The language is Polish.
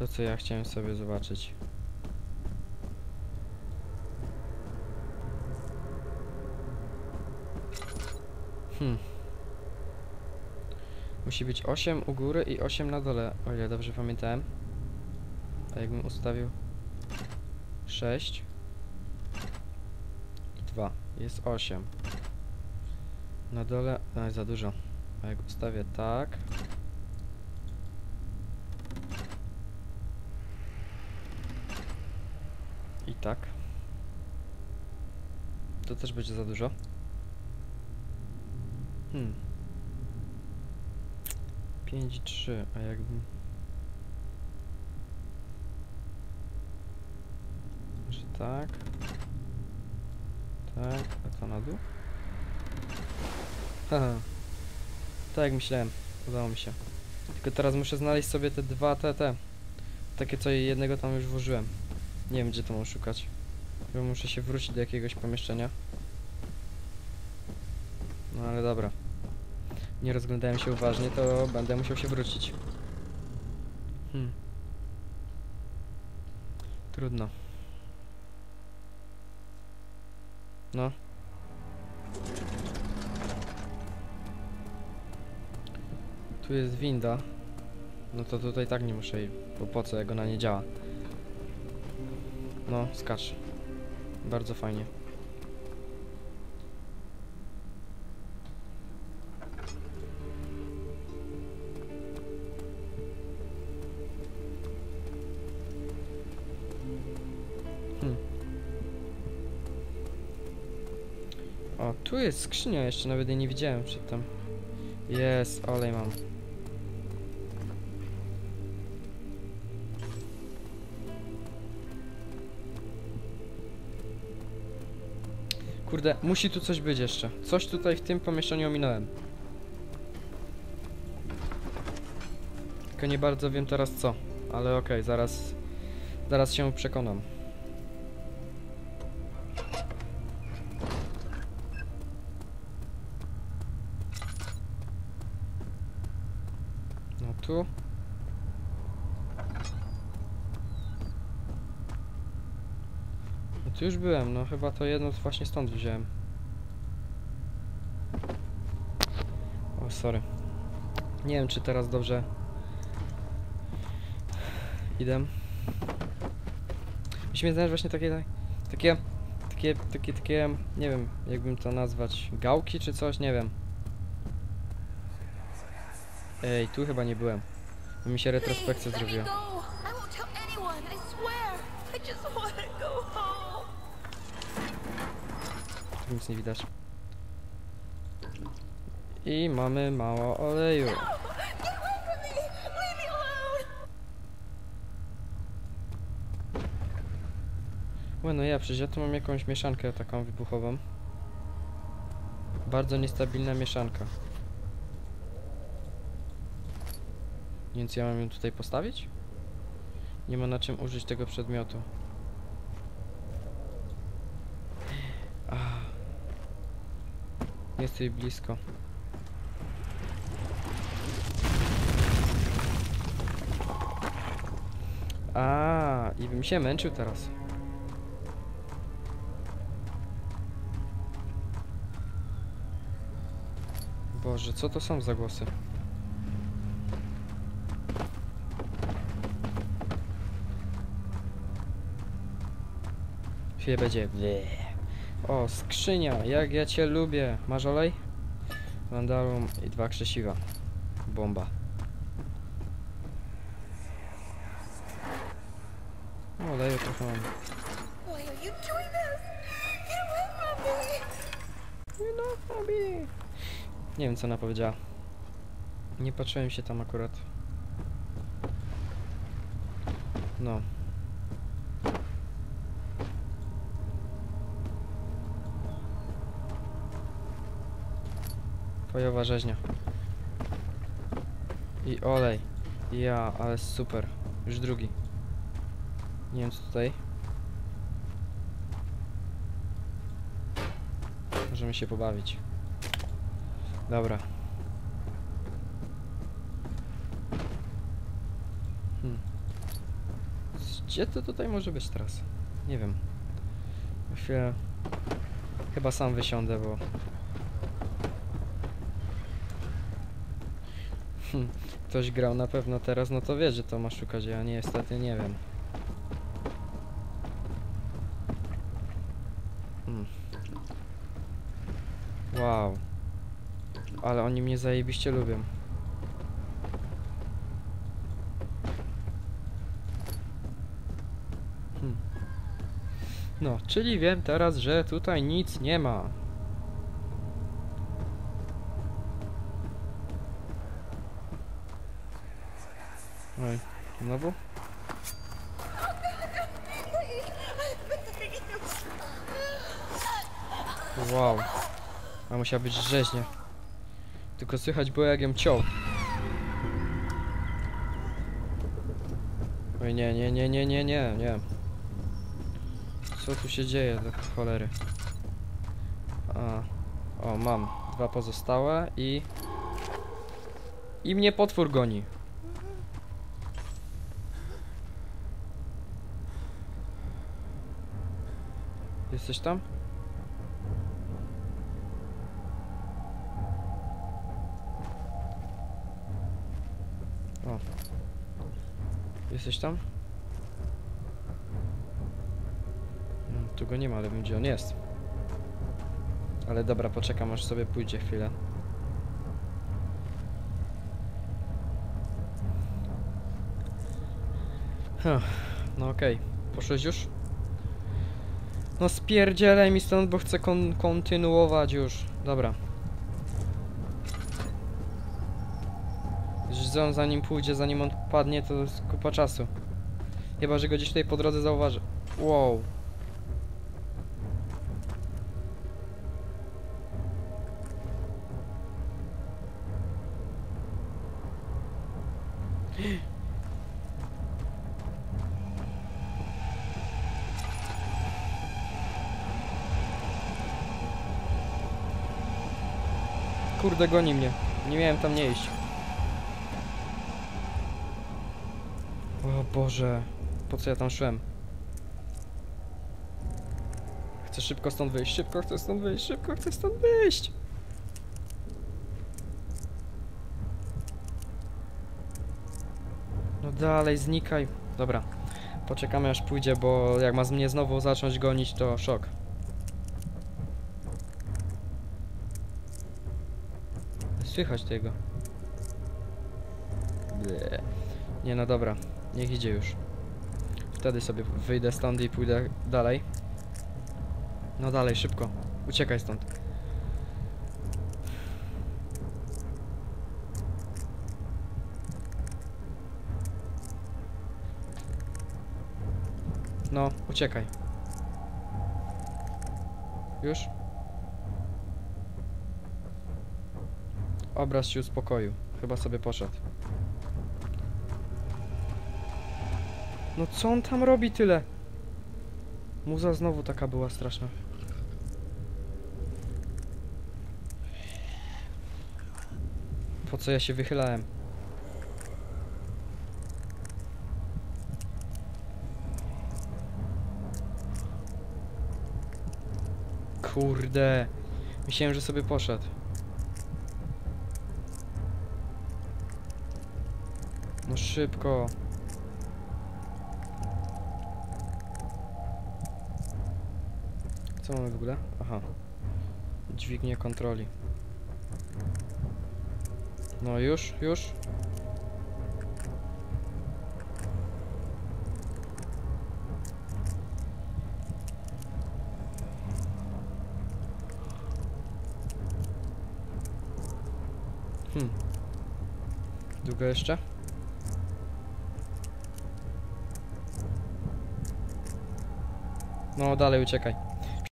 To co ja chciałem sobie zobaczyć. Hmm. Musi być 8 u góry i 8 na dole, o ile dobrze pamiętałem. A jakbym ustawił 6 i 2 jest 8. Na dole, no jest za dużo. A jak ustawię tak. Tak. To też będzie za dużo. Hmm. 5 i 3, a jakbym... Może tak. Tak, a to na dół? Haha. Tak jak myślałem, udało mi się. Tylko teraz muszę znaleźć sobie te dwa te, te. Takie co jednego tam już włożyłem. Nie wiem gdzie to mam szukać. Chyba muszę się wrócić do jakiegoś pomieszczenia. No ale dobra. Nie rozglądałem się uważnie, to będę musiał się wrócić. Hmm. Trudno. No. Tu jest winda. No to tutaj tak nie muszę jej, bo po co jak ona nie działa. No, skacz. Bardzo fajnie. Hmm. O, tu jest skrzynia, jeszcze nawet jej nie widziałem przedtem. Jest, olej mam. Kurde, musi tu coś być jeszcze. Coś tutaj w tym pomieszczeniu ominąłem. Tylko nie bardzo wiem teraz co. Ale okej, zaraz... Zaraz się przekonam. No tu. Tu już byłem, no chyba to jedno właśnie stąd wziąłem. O, sorry. Nie wiem, czy teraz dobrze idę. Musimy znaleźć właśnie takie, takie, takie, takie, takie, nie wiem, jakbym to nazwać, gałki czy coś, nie wiem. Ej, tu chyba nie byłem. Mi się retrospekcja zrobiła. Nic nie widać. I mamy mało oleju. Łe, no ja przecież ja tu mam jakąś mieszankę taką wybuchową. Bardzo niestabilna mieszanka. Więc ja mam ją tutaj postawić? Nie ma na czym użyć tego przedmiotu. Jest tutaj blisko. A, i bym się męczył teraz. Boże, co to są za głosy? Chwilę będzie. Ble. O, skrzynia, jak ja cię lubię. Masz olej? Mandalum i dwa krzesiwa. Bomba. O, Oleju trochę mam. No. Nie wiem co ona powiedziała. Nie patrzyłem się tam akurat. No. Fajowa rzeźnia. I olej. Ja, ale super. Już drugi. Nie wiem co tutaj. Możemy się pobawić. Dobra. Hmm. Gdzie to tutaj może być teraz? Nie wiem. Chwilę... Chyba sam wysiądę, bo... Ktoś grał na pewno teraz, no to wie, że to ma szukać, ja niestety nie wiem. Hmm. Wow. Ale oni mnie zajebiście lubią. Hmm. No, czyli wiem teraz, że tutaj nic nie ma. Oj, znowu? Wow. A musiała być rzeźnia. Tylko słychać było jak ją ciął. Oj nie, nie, nie, nie, nie, nie, nie. Co tu się dzieje do cholery? A, o, mam dwa pozostałe i... I mnie potwór goni. Jesteś tam? O. Jesteś tam? No, tu go nie ma, ale wiem gdzie on jest. Ale dobra, poczekam aż sobie pójdzie chwilę. Huh, no okej. Poszłeś już? No spierdzielaj mi stąd, bo chcę kon kontynuować już. Dobra. Już on zanim pójdzie, zanim on padnie, to jest kupa czasu. Chyba, że go gdzieś tutaj po drodze zauważy. Wow. Kurde, goni mnie. Nie miałem tam nie iść. O Boże, po co ja tam szłem? Chcę szybko stąd wyjść, szybko chcę stąd wyjść, szybko chcę stąd wyjść! No dalej, znikaj. Dobra, poczekamy aż pójdzie, bo jak ma z mnie znowu zacząć gonić, to szok. Słychać tego. Ble. Nie no dobra, niech idzie już. Wtedy sobie wyjdę stąd i pójdę dalej. No dalej, szybko. Uciekaj stąd. No, uciekaj. Już? Obraz się uspokoił. Chyba sobie poszedł. No co on tam robi tyle? Muza znowu taka była straszna. Po co ja się wychylałem? Kurde. Myślałem, że sobie poszedł. Szybko. Co mamy w ogóle? Aha. Dźwignię kontroli. No już, już. Hmm. Długo jeszcze? No dalej uciekaj.